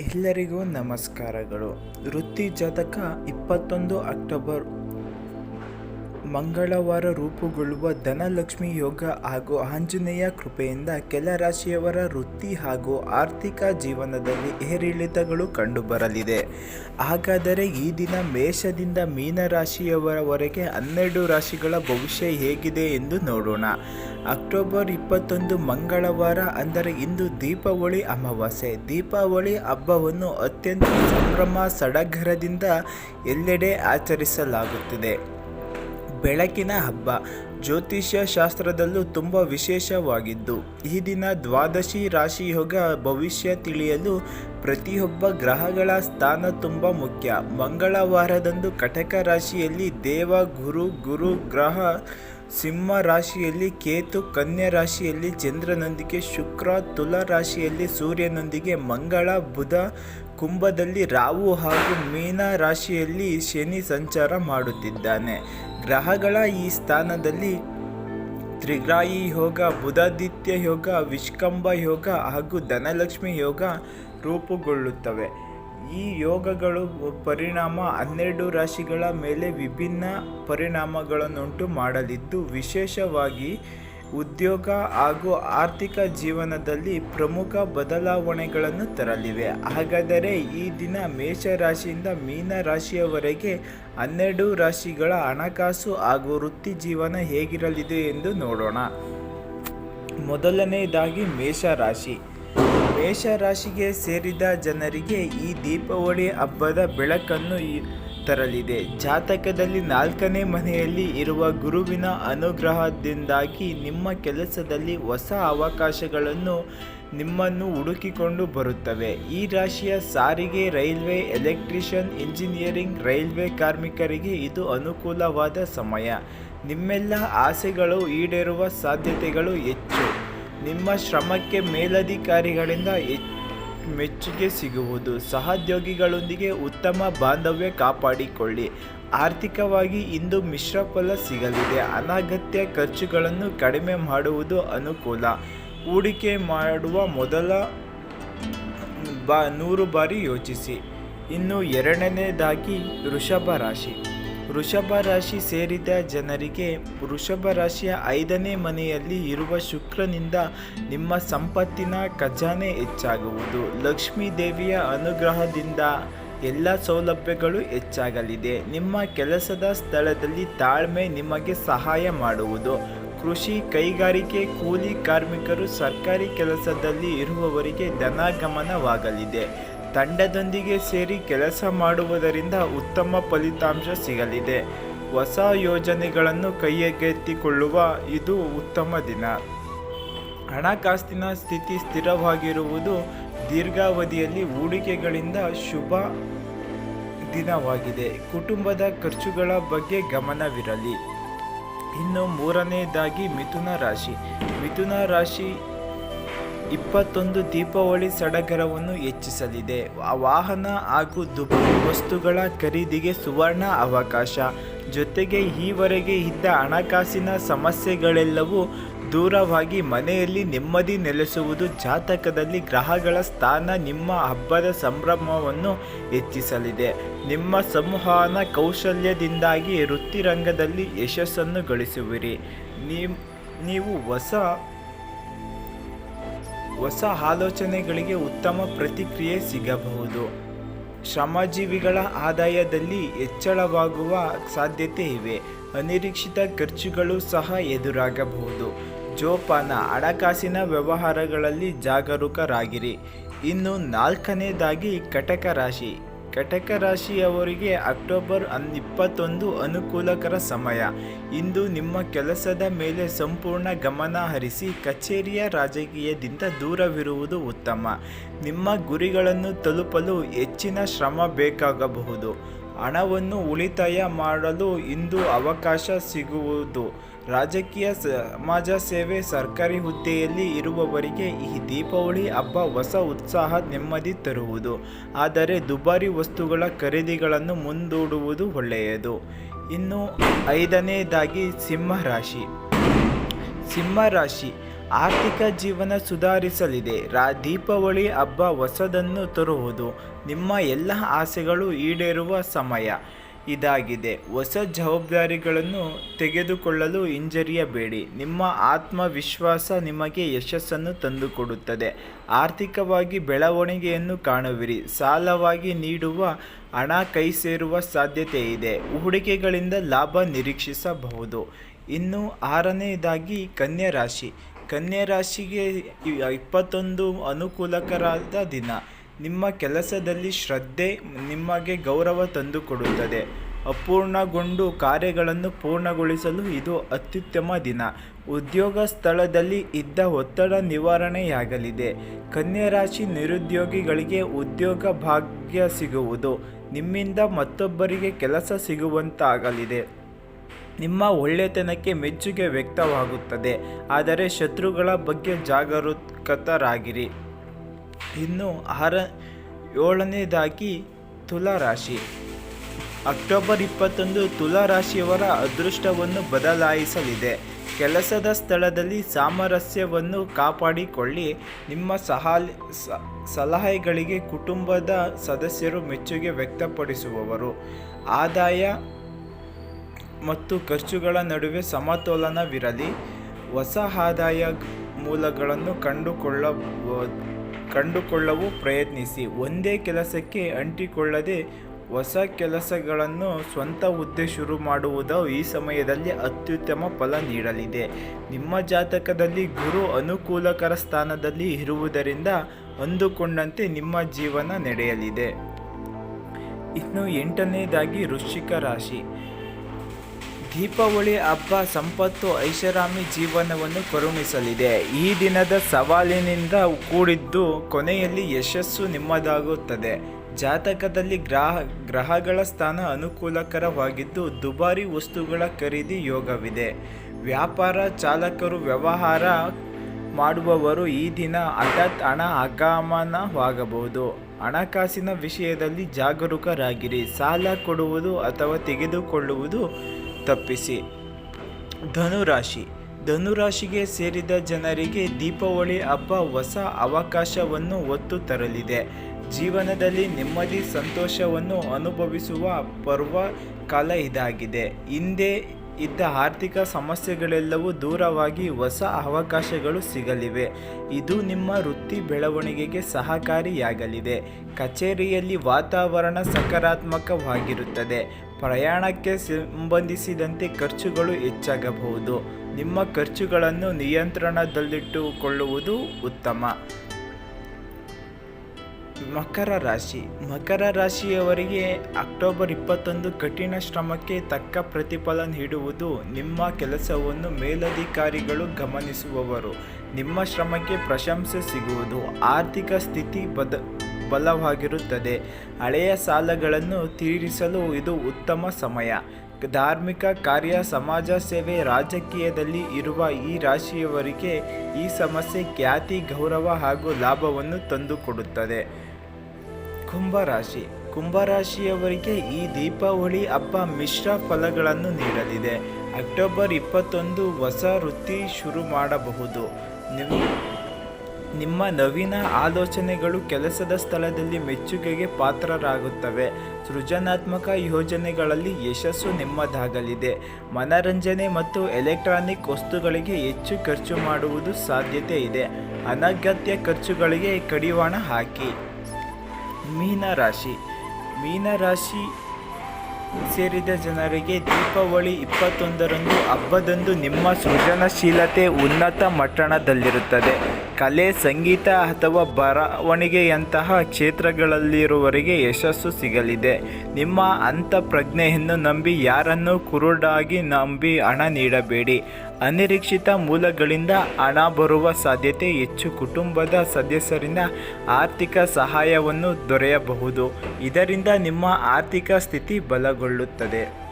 ಎಲ್ಲರಿಗೂ ನಮಸ್ಕಾರಗಳು. ವೃತ್ತಿ ಜಾತಕ ಇಪ್ಪತ್ತೊಂದು ಅಕ್ಟೋಬರ್ ಮಂಗಳವಾರ ರೂಪುಗೊಳ್ಳುವ ಧನಲಕ್ಷ್ಮಿ ಯೋಗ ಹಾಗೂ ಆಂಜನೇಯ ಕೃಪೆಯಿಂದ ಕೆಲ ರಾಶಿಯವರ ವೃತ್ತಿ ಹಾಗೂ ಆರ್ಥಿಕ ಜೀವನದಲ್ಲಿ ಏರಿಳಿತಗಳು ಕಂಡುಬರಲಿದೆ. ಹಾಗಾದರೆ ಈ ದಿನ ಮೇಷದಿಂದ ಮೀನರಾಶಿಯವರವರೆಗೆ ಹನ್ನೆರಡು ರಾಶಿಗಳ ಭವಿಷ್ಯ ಹೇಗಿದೆ ಎಂದು ನೋಡೋಣ. ಅಕ್ಟೋಬರ್ ಇಪ್ಪತ್ತೊಂದು ಮಂಗಳವಾರ, ಅಂದರೆ ಇಂದು ದೀಪಾವಳಿ ಅಮಾವಾಸ್ಯೆ. ದೀಪಾವಳಿ ಹಬ್ಬವನ್ನು ಅತ್ಯಂತ ಸಂಭ್ರಮ, ಸಡಗರದಿಂದ ಎಲ್ಲೆಡೆ ಆಚರಿಸಲಾಗುತ್ತಿದೆ. ಬೆಳಕಿನ ಹಬ್ಬ. ಜ್ಯೋತಿಷ್ಯ ಶಾಸ್ತ್ರದಲ್ಲೂ ತುಂಬ ವಿಶೇಷವಾಗಿದ್ದು, ಈ ದಿನ ದ್ವಾದಶಿ ರಾಶಿ ಯೋಗ ಭವಿಷ್ಯ ತಿಳಿಯಲು ಪ್ರತಿಯೊಬ್ಬ ಗ್ರಹಗಳ ಸ್ಥಾನ ತುಂಬ ಮುಖ್ಯ. ಮಂಗಳವಾರದಂದು ಕಟಕ ರಾಶಿಯಲ್ಲಿ ದೇವ, ಗುರು ಗುರು ಗ್ರಹ, ಸಿಂಹ ರಾಶಿಯಲ್ಲಿ ಕೇತು, ಕನ್ಯಾ ರಾಶಿಯಲ್ಲಿ ಚಂದ್ರನೊಂದಿಗೆ ಶುಕ್ರ, ತುಲಾ ರಾಶಿಯಲ್ಲಿ ಸೂರ್ಯನೊಂದಿಗೆ ಮಂಗಳ, ಬುಧ ಕುಂಭದಲ್ಲಿ ರಾಹು ಹಾಗೂ ಮೀನ ರಾಶಿಯಲ್ಲಿ ಶನಿ ಸಂಚಾರ ಮಾಡುತ್ತಿದ್ದಾನೆ. ಗ್ರಹಗಳ ಈ ಸ್ಥಾನದಲ್ಲಿ ತ್ರಿಗ್ರಾಯಿ ಯೋಗ, ಬುಧಾದಿತ್ಯ ಯೋಗ, ವಿಷ್ಕಂಬ ಯೋಗ ಹಾಗೂ ಧನಲಕ್ಷ್ಮಿ ಯೋಗ ರೂಪುಗೊಳ್ಳುತ್ತವೆ. ಈ ಯೋಗಗಳು ಪರಿಣಾಮ ಹನ್ನೆರಡು ರಾಶಿಗಳ ಮೇಲೆ ವಿಭಿನ್ನ ಪರಿಣಾಮಗಳನ್ನುಂಟು ಮಾಡಲಿದ್ದು, ವಿಶೇಷವಾಗಿ ಉದ್ಯೋಗ ಹಾಗೂ ಆರ್ಥಿಕ ಜೀವನದಲ್ಲಿ ಪ್ರಮುಖ ಬದಲಾವಣೆಗಳನ್ನು ತರಲಿವೆ. ಹಾಗಾದರೆ ಈ ದಿನ ಮೇಷರಾಶಿಯಿಂದ ಮೀನ ರಾಶಿಯವರೆಗೆ ಹನ್ನೆರಡು ರಾಶಿಗಳ ಹಣಕಾಸು ಹಾಗೂ ವೃತ್ತಿ ಜೀವನ ಹೇಗಿರಲಿದೆ ಎಂದು ನೋಡೋಣ. ಮೊದಲನೆಯದಾಗಿ ಮೇಷರಾಶಿ. ಮೇಷರಾಶಿಗೆ ಸೇರಿದ ಜನರಿಗೆ ಈ ದೀಪಾವಳಿ ಹಬ್ಬದ ಬೆಳಕನ್ನು ತರಲಿದೆ. ಜಾತಕದಲ್ಲಿ ನಾಲ್ಕನೇ ಮನೆಯಲ್ಲಿ ಇರುವ ಗುರುವಿನ ಅನುಗ್ರಹದಿಂದಾಗಿ ನಿಮ್ಮ ಕೆಲಸದಲ್ಲಿ ಹೊಸ ಅವಕಾಶಗಳನ್ನು ನಿಮ್ಮನ್ನು ಹುಡುಕಿಕೊಂಡು ಬರುತ್ತವೆ. ಈ ರಾಶಿಯ ಸಾರಿಗೆ, ರೈಲ್ವೆ, ಎಲೆಕ್ಟ್ರಿಷಿಯನ್, ಇಂಜಿನಿಯರಿಂಗ್, ರೈಲ್ವೆ ಕಾರ್ಮಿಕರಿಗೆ ಇದು ಅನುಕೂಲವಾದ ಸಮಯ. ನಿಮ್ಮೆಲ್ಲ ಆಸೆಗಳು ಈಡೇರುವ ಸಾಧ್ಯತೆಗಳು ಹೆಚ್ಚು. ನಿಮ್ಮ ಶ್ರಮಕ್ಕೆ ಮೇಲಧಿಕಾರಿಗಳಿಂದ ಹೆಚ್ಚು. ಮೆಚ್ಚುಗೆ ಸಿಗುವುದು. ಸಹೋದ್ಯೋಗಿಗಳೊಂದಿಗೆ ಉತ್ತಮ ಬಾಂಧವ್ಯ ಕಾಪಾಡಿಕೊಳ್ಳಿ. ಆರ್ಥಿಕವಾಗಿ ಇಂದು ಮಿಶ್ರ ಫಲ ಸಿಗಲಿದೆ. ಅನಗತ್ಯ ಖರ್ಚುಗಳನ್ನು ಕಡಿಮೆ ಮಾಡುವುದು ಅನುಕೂಲ. ಹೂಡಿಕೆ ಮಾಡುವ ಮೊದಲ ಬಾ, ನೂರು ಬಾರಿ ಯೋಚಿಸಿ. ಇನ್ನು ಎರಡನೇದಾಗಿ ವೃಷಭ ರಾಶಿ. ವೃಷಭ ರಾಶಿ ಸೇರಿದ ಜನರಿಗೆ ವೃಷಭ ರಾಶಿಯ ಐದನೇ ಮನೆಯಲ್ಲಿ ಇರುವ ಶುಕ್ರನಿಂದ ನಿಮ್ಮ ಸಂಪತ್ತಿನ ಖಜಾನೆ ಹೆಚ್ಚಾಗುವುದು. ಲಕ್ಷ್ಮೀ ದೇವಿಯ ಅನುಗ್ರಹದಿಂದ ಎಲ್ಲ ಸೌಲಭ್ಯಗಳು ಹೆಚ್ಚಾಗಲಿದೆ. ನಿಮ್ಮ ಕೆಲಸದ ಸ್ಥಳದಲ್ಲಿ ತಾಳ್ಮೆ ನಿಮಗೆ ಸಹಾಯ ಮಾಡುವುದು. ಕೃಷಿ ಕೈಗಾರಿಕೆ ಕೂಲಿ ಕಾರ್ಮಿಕರು ಸರ್ಕಾರಿ ಕೆಲಸದಲ್ಲಿ ಇರುವವರಿಗೆ ಧನಾಗಮನವಾಗಲಿದೆ. ತಂಡದೊಂದಿಗೆ ಸೇರಿ ಕೆಲಸ ಮಾಡುವುದರಿಂದ ಉತ್ತಮ ಫಲಿತಾಂಶ ಸಿಗಲಿದೆ. ಹೊಸ ಯೋಜನೆಗಳನ್ನು ಕೈಗೆತ್ತಿಕೊಳ್ಳುವ ಇದು ಉತ್ತಮ ದಿನ. ಹಣಕಾಸಿನ ಸ್ಥಿತಿ ಸ್ಥಿರವಾಗಿರುವುದು ದೀರ್ಘಾವಧಿಯಲ್ಲಿ ಹೂಡಿಕೆಗಳಿಂದ ಶುಭ ದಿನವಾಗಿದೆ. ಕುಟುಂಬದ ಖರ್ಚುಗಳ ಬಗ್ಗೆ ಗಮನವಿರಲಿ. ಇನ್ನು ಮೂರನೆಯದಾಗಿ ಮಿಥುನ ರಾಶಿ. ಮಿಥುನ ರಾಶಿ ಇಪ್ಪತ್ತೊಂದು ದೀಪಾವಳಿ ಸಡಗರವನ್ನು ಹೆಚ್ಚಿಸಲಿದೆ. ವಾಹನ ಹಾಗೂ ದುಬಾರಿ ವಸ್ತುಗಳ ಖರೀದಿಗೆ ಸುವರ್ಣ ಅವಕಾಶ. ಜೊತೆಗೆ ಈವರೆಗೆ ಇದ್ದ ಹಣಕಾಸಿನ ಸಮಸ್ಯೆಗಳೆಲ್ಲವೂ ದೂರವಾಗಿ ಮನೆಯಲ್ಲಿ ನೆಮ್ಮದಿ ನೆಲೆಸುವುದು ಜಾತಕದಲ್ಲಿ ಗ್ರಹಗಳ ಸ್ಥಾನ ನಿಮ್ಮ ಹಬ್ಬದ ಸಂಭ್ರಮವನ್ನು ಹೆಚ್ಚಿಸಲಿದೆ. ನಿಮ್ಮ ಸಂವಹನ ಕೌಶಲ್ಯದಿಂದಾಗಿ ವೃತ್ತಿರಂಗದಲ್ಲಿ ಯಶಸ್ಸನ್ನು ಗಳಿಸುವಿರಿ. ನೀವು ಹೊಸ ಹೊಸ ಆಲೋಚನೆಗಳಿಗೆ ಉತ್ತಮ ಪ್ರತಿಕ್ರಿಯೆ ಸಿಗಬಹುದು. ಶ್ರಮಜೀವಿಗಳ ಆದಾಯದಲ್ಲಿ ಹೆಚ್ಚಳವಾಗುವ ಸಾಧ್ಯತೆ ಇವೆ. ಅನಿರೀಕ್ಷಿತ ಖರ್ಚುಗಳು ಸಹ ಎದುರಾಗಬಹುದು. ಜೋಪಾನ, ಹಣಕಾಸಿನ ವ್ಯವಹಾರಗಳಲ್ಲಿ ಜಾಗರೂಕರಾಗಿರಿ. ಇನ್ನು ನಾಲ್ಕನೇದಾಗಿ ಕಟಕ ರಾಶಿ ಕಟಕ ರಾಶಿಯವರಿಗೆ ಅಕ್ಟೋಬರ್ ಹನ್ ಇಪ್ಪತ್ತೊಂದು ಅನುಕೂಲಕರ ಸಮಯ. ಇಂದು ನಿಮ್ಮ ಕೆಲಸದ ಮೇಲೆ ಸಂಪೂರ್ಣ ಗಮನ ಹರಿಸಿ ಕಚೇರಿಯ ರಾಜಕೀಯದಿಂದ ದೂರವಿರುವುದು ಉತ್ತಮ. ನಿಮ್ಮ ಗುರಿಗಳನ್ನು ತಲುಪಲು ಹೆಚ್ಚಿನ ಶ್ರಮ ಬೇಕಾಗಬಹುದು. ಹಣವನ್ನು ಉಳಿತಾಯ ಮಾಡಲು ಇಂದು ಅವಕಾಶ ಸಿಗುವುದು. ರಾಜಕೀಯ ಸಮಾಜ ಸೇವೆ ಸರ್ಕಾರಿ ಹುದ್ದೆಯಲ್ಲಿ ಇರುವವರಿಗೆ ಈ ದೀಪಾವಳಿ ಹಬ್ಬ ಹೊಸ ಉತ್ಸಾಹ ನೆಮ್ಮದಿ ತರುವುದು. ಆದರೆ ದುಬಾರಿ ವಸ್ತುಗಳ ಖರೀದಿಗಳನ್ನು ಮುಂದೂಡುವುದು ಒಳ್ಳೆಯದು. ಇನ್ನು ಐದನೇದಾಗಿ ಸಿಂಹರಾಶಿ ಸಿಂಹರಾಶಿ ಸಿಂಹ ರಾಶಿ. ಆರ್ಥಿಕ ಜೀವನ ಸುಧಾರಿಸಲಿದೆ. ರಾ, ದೀಪಾವಳಿ ಹಬ್ಬ ಹೊಸದನ್ನು ತರುವುದು. ನಿಮ್ಮ ಎಲ್ಲ ಆಸೆಗಳು ಈಡೇರುವ ಸಮಯ. ಇದಾಗಿದೆ. ಹೊಸ ಜವಾಬ್ದಾರಿಗಳನ್ನು ತೆಗೆದುಕೊಳ್ಳಲು ಹಿಂಜರಿಯಬೇಡಿ. ನಿಮ್ಮ ಆತ್ಮವಿಶ್ವಾಸ ನಿಮಗೆ ಯಶಸ್ಸನ್ನು ತಂದುಕೊಡುತ್ತದೆ. ಆರ್ಥಿಕವಾಗಿ ಬೆಳವಣಿಗೆಯನ್ನು ಕಾಣುವಿರಿ. ಸಾಲವಾಗಿ ನೀಡುವ ಹಣ ಕೈ ಸೇರುವ ಸಾಧ್ಯತೆ ಇದೆ. ಹೂಡಿಕೆಗಳಿಂದ ಲಾಭ ನಿರೀಕ್ಷಿಸಬಹುದು. ಇನ್ನು ಆರನೆಯದಾಗಿ ಕನ್ಯಾ ರಾಶಿ. ಕನ್ಯಾ ರಾಶಿಗೆ ಇಪ್ಪತ್ತೊಂದು ಅನುಕೂಲಕರಾದ ದಿನ. ನಿಮ್ಮ ಕೆಲಸದಲ್ಲಿ ಶ್ರದ್ಧೆ ನಿಮಗೆ ಗೌರವ ತಂದುಕೊಡುತ್ತದೆ. ಅಪೂರ್ಣಗೊಂಡು ಕಾರ್ಯಗಳನ್ನು ಪೂರ್ಣಗೊಳಿಸಲು ಇದು ಅತ್ಯುತ್ತಮ ದಿನ. ಉದ್ಯೋಗ ಸ್ಥಳದಲ್ಲಿ ಇದ್ದ ಒತ್ತಡ ನಿವಾರಣೆಯಾಗಲಿದೆ. ಕನ್ಯರಾಶಿ ನಿರುದ್ಯೋಗಿಗಳಿಗೆ ಉದ್ಯೋಗ ಭಾಗ್ಯ ಸಿಗುವುದು. ನಿಮ್ಮಿಂದ ಮತ್ತೊಬ್ಬರಿಗೆ ಕೆಲಸ ಸಿಗುವಂತಾಗಲಿದೆ. ನಿಮ್ಮ ಒಳ್ಳೆತನಕ್ಕೆ ಮೆಚ್ಚುಗೆ ವ್ಯಕ್ತವಾಗುತ್ತದೆ. ಆದರೆ ಶತ್ರುಗಳ ಬಗ್ಗೆ ಜಾಗರೂಕತರಾಗಿರಿ. ಇನ್ನು ಆರ ಏಳನೇದಾಗಿ ತುಲಾ ರಾಶಿ ಅಕ್ಟೋಬರ್ ಇಪ್ಪತ್ತೊಂದು ತುಲಾ ರಾಶಿಯವರ ಅದೃಷ್ಟವನ್ನು ಬದಲಾಯಿಸಲಿದೆ. ಕೆಲಸದ ಸ್ಥಳದಲ್ಲಿ ಸಾಮರಸ್ಯವನ್ನು ಕಾಪಾಡಿಕೊಳ್ಳಿ. ನಿಮ್ಮ ಸಹಾಲ್ ಸಲಹೆಗಳಿಗೆ ಕುಟುಂಬದ ಸದಸ್ಯರು ಮೆಚ್ಚುಗೆ ವ್ಯಕ್ತಪಡಿಸುವವರು. ಆದಾಯ ಮತ್ತು ಖರ್ಚುಗಳ ನಡುವೆ ಸಮತೋಲನವಿರಲಿ. ಹೊಸ ಆದಾಯ ಮೂಲಗಳನ್ನು ಕಂಡುಕೊಳ್ಳ ಕಂಡುಕೊಳ್ಳವು ಪ್ರಯತ್ನಿಸಿ. ಒಂದೇ ಕೆಲಸಕ್ಕೆ ಅಂಟಿಕೊಳ್ಳದೆ ಹೊಸ ಕೆಲಸಗಳನ್ನು ಸ್ವಂತ ಹುದ್ದೆ ಶುರು ಮಾಡುವುದು ಈ ಸಮಯದಲ್ಲಿ ಅತ್ಯುತ್ತಮ ಫಲ ನೀಡಲಿದೆ. ನಿಮ್ಮ ಜಾತಕದಲ್ಲಿ ಗುರು ಅನುಕೂಲಕರ ಸ್ಥಾನದಲ್ಲಿ ಇರುವುದರಿಂದ ಅಂದುಕೊಂಡಂತೆ ನಿಮ್ಮ ಜೀವನ ನಡೆಯಲಿದೆ. ಇನ್ನು ಎಂಟನೇದಾಗಿ ವೃಶ್ಚಿಕ ರಾಶಿ. ದೀಪಾವಳಿ ಹಬ್ಬ ಸಂಪತ್ತು ಐಷಾರಾಮಿ ಜೀವನವನ್ನು ಕರುಣಿಸಲಿದೆ. ಈ ದಿನದ ಸವಾಲಿನಿಂದ ಕೂಡಿದ್ದು ಕೊನೆಯಲ್ಲಿ ಯಶಸ್ಸು ನಿಮ್ಮದಾಗುತ್ತದೆ. ಜಾತಕದಲ್ಲಿ ಗ್ರಹ, ಗ್ರಹಗಳ ಸ್ಥಾನ ಅನುಕೂಲಕರವಾಗಿದ್ದು ದುಬಾರಿ ವಸ್ತುಗಳ ಖರೀದಿ ಯೋಗವಿದೆ. ವ್ಯಾಪಾರ ಚಾಲಕರು ವ್ಯವಹಾರ ಮಾಡುವವರು ಈ ದಿನ ಹಠಾತ್ ಹಣ ಆಗಮನವಾಗಬಹುದು. ಹಣಕಾಸಿನ ವಿಷಯದಲ್ಲಿ ಜಾಗರೂಕರಾಗಿರಿ. ಸಾಲ ಕೊಡುವುದು ಅಥವಾ ತೆಗೆದುಕೊಳ್ಳುವುದು ತಪ್ಪಿಸಿ. ಧನುರಾಶಿ. ಧನುರಾಶಿಗೆ ಸೇರಿದ ಜನರಿಗೆ ದೀಪಾವಳಿ ಹಬ್ಬ ಹೊಸ ಅವಕಾಶವನ್ನು ಒತ್ತು ತರಲಿದೆ. ಜೀವನದಲ್ಲಿ ನೆಮ್ಮದಿ, ಸಂತೋಷವನ್ನು ಅನುಭವಿಸುವ ಪರ್ವ ಕಾಲ ಇದಾಗಿದೆ. ಹಿಂದೆ ಇದ್ದ ಆರ್ಥಿಕ ಸಮಸ್ಯೆಗಳೆಲ್ಲವೂ ದೂರವಾಗಿ ಹೊಸ ಅವಕಾಶಗಳು ಸಿಗಲಿವೆ. ಇದು ನಿಮ್ಮ ವೃತ್ತಿ ಬೆಳವಣಿಗೆಗೆ ಸಹಕಾರಿಯಾಗಲಿದೆ. ಕಚೇರಿಯಲ್ಲಿ ವಾತಾವರಣ ಸಕಾರಾತ್ಮಕವಾಗಿರುತ್ತದೆ. ಪ್ರಯಾಣಕ್ಕೆ ಸಂಬಂಧಿಸಿದಂತೆ ಖರ್ಚುಗಳು ಹೆಚ್ಚಾಗಬಹುದು. ನಿಮ್ಮ ಖರ್ಚುಗಳನ್ನು ನಿಯಂತ್ರಣದಲ್ಲಿಟ್ಟುಕೊಳ್ಳುವುದು ಉತ್ತಮ. ಮಕರ ರಾಶಿ. ಮಕರ ರಾಶಿಯವರಿಗೆ ಅಕ್ಟೋಬರ್ ಇಪ್ಪತ್ತೊಂದು ಕಠಿಣ ಶ್ರಮಕ್ಕೆ ತಕ್ಕ ಪ್ರತಿಫಲ ನೀಡುವುದು ನಿಮ್ಮ ಕೆಲಸವನ್ನು ಮೇಲಧಿಕಾರಿಗಳು ಗಮನಿಸುವವರು. ನಿಮ್ಮ ಶ್ರಮಕ್ಕೆ ಪ್ರಶಂಸೆ ಸಿಗುವುದು. ಆರ್ಥಿಕ ಸ್ಥಿತಿ ಬದ ಬಲವಾಗಿರುತ್ತದೆ ಹಳೆಯ ಸಾಲಗಳನ್ನು ತೀರಿಸಲು ಇದು ಉತ್ತಮ ಸಮಯ. ಧಾರ್ಮಿಕ ಕಾರ್ಯ, ಸಮಾಜ ಸೇವೆ, ರಾಜಕೀಯದಲ್ಲಿ ಇರುವ ಈ ರಾಶಿಯವರಿಗೆ ಈ ಸಮಸ್ಯೆ ಖ್ಯಾತಿ, ಗೌರವ ಹಾಗೂ ಲಾಭವನ್ನು ತಂದುಕೊಡುತ್ತದೆ. ಕುಂಭರಾಶಿ. ಕುಂಭರಾಶಿಯವರಿಗೆ ಈ ದೀಪಾವಳಿ ಹಬ್ಬ ಮಿಶ್ರ ಫಲಗಳನ್ನು ನೀಡಲಿದೆ. ಅಕ್ಟೋಬರ್ ಇಪ್ಪತ್ತೊಂದು ಹೊಸ ವೃತ್ತಿ ಶುರು ಮಾಡಬಹುದು. ನಿಮ್ಮ ನಿಮ್ಮ ನವೀನ ಆಲೋಚನೆಗಳು ಕೆಲಸದ ಸ್ಥಳದಲ್ಲಿ ಮೆಚ್ಚುಗೆಗೆ ಪಾತ್ರರಾಗುತ್ತವೆ. ಸೃಜನಾತ್ಮಕ ಯೋಜನೆಗಳಲ್ಲಿ ಯಶಸ್ಸು ನಿಮ್ಮದಾಗಲಿದೆ. ಮನರಂಜನೆ ಮತ್ತು ಎಲೆಕ್ಟ್ರಾನಿಕ್ ವಸ್ತುಗಳಿಗೆ ಹೆಚ್ಚು ಖರ್ಚು ಮಾಡುವುದು ಸಾಧ್ಯತೆ ಇದೆ. ಅನಗತ್ಯ ಖರ್ಚುಗಳಿಗೆ ಕಡಿವಾಣ ಹಾಕಿ. ಮೀನರಾಶಿ. ಮೀನರಾಶಿ ಸೇರಿದ ಜನರಿಗೆ ದೀಪಾವಳಿ ಇಪ್ಪತ್ತೊಂದರಂದು ಹಬ್ಬದಂದು ನಿಮ್ಮ ಸೃಜನಶೀಲತೆ ಉನ್ನತ ಮಟ್ಟಣದಲ್ಲಿರುತ್ತದೆ. ಕಲೆ, ಸಂಗೀತ ಅಥವಾ ಬರವಣಿಗೆಯಂತಹ ಕ್ಷೇತ್ರಗಳಲ್ಲಿರುವವರಿಗೆ ಯಶಸ್ಸು ಸಿಗಲಿದೆ. ನಿಮ್ಮ ಅಂತಃಪ್ರಜ್ಞೆಯನ್ನು ನಂಬಿ ಯಾರನ್ನು ಕುರುಡಾಗಿ ನಂಬಿ ಹಣ ನೀಡಬೇಡಿ. ಅನಿರೀಕ್ಷಿತ ಮೂಲಗಳಿಂದ ಹಣ ಬರುವ ಸಾಧ್ಯತೆ ಹೆಚ್ಚು. ಕುಟುಂಬದ ಸದಸ್ಯರಿಂದ ಆರ್ಥಿಕ ಸಹಾಯವನ್ನು ದೊರೆಯಬಹುದು. ಇದರಿಂದ ನಿಮ್ಮ ಆರ್ಥಿಕ ಸ್ಥಿತಿ ಬಲಗೊಳ್ಳುತ್ತದೆ.